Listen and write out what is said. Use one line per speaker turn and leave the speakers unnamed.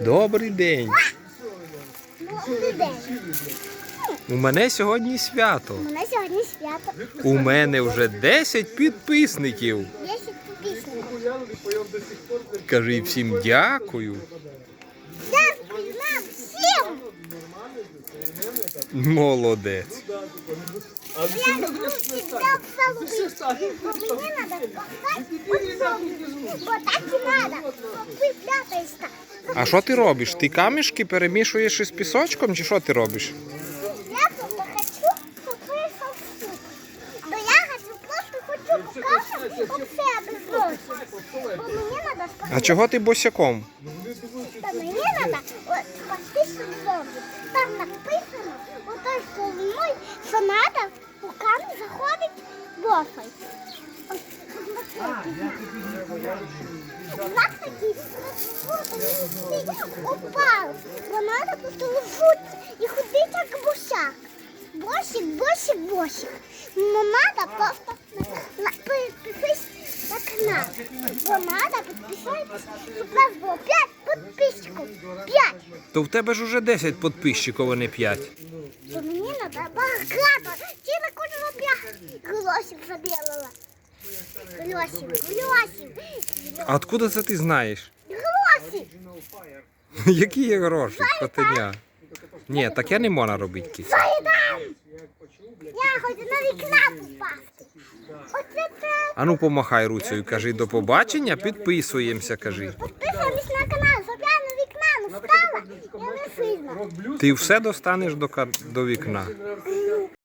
Добрий день.
Добрий день.
У мене сьогодні свято.
У мене сьогодні свято.
У мене вже 10 підписників.
10 підписників.
Кажи всім дякую. Молодець.
Я люблю всегда пsaludить. Бо мені надо пахати Бо так і надо. П'ятаєшся.
А що ти робиш? Ти камішки перемішуєш із пісочком, чи що ти робиш?
Я хочу, вийшов суп. То я хочу, просто хочу показати оце без надо
А чого ти босяком?
Та мені треба спасти зомбі. Там босой. Знак такий, упав. Бо треба просто лежуть і ходити як босяк. Босик, босик, босик. Но надо просто надо підписатись, щоб нас було 5 підписчиків. 5.
То в тебе ж уже 10 підписчиків, а не 5.
То мені треба багато. Ціла кожного п'ять. Голосик забілила. Голосик, голосик.
А откуда це ти знаєш?
Голосик.
Які є гроші, котеня? Ні, так я не можна робити кіс.
Зайдам. Я хочу на вікна попасти.
А ну помахай руцею, кажи до побачення, підписуємося, кажи.
Підписуємось на канал, щоб я на вікна не стала. Я не.
Ти все достанеш до, до вікна.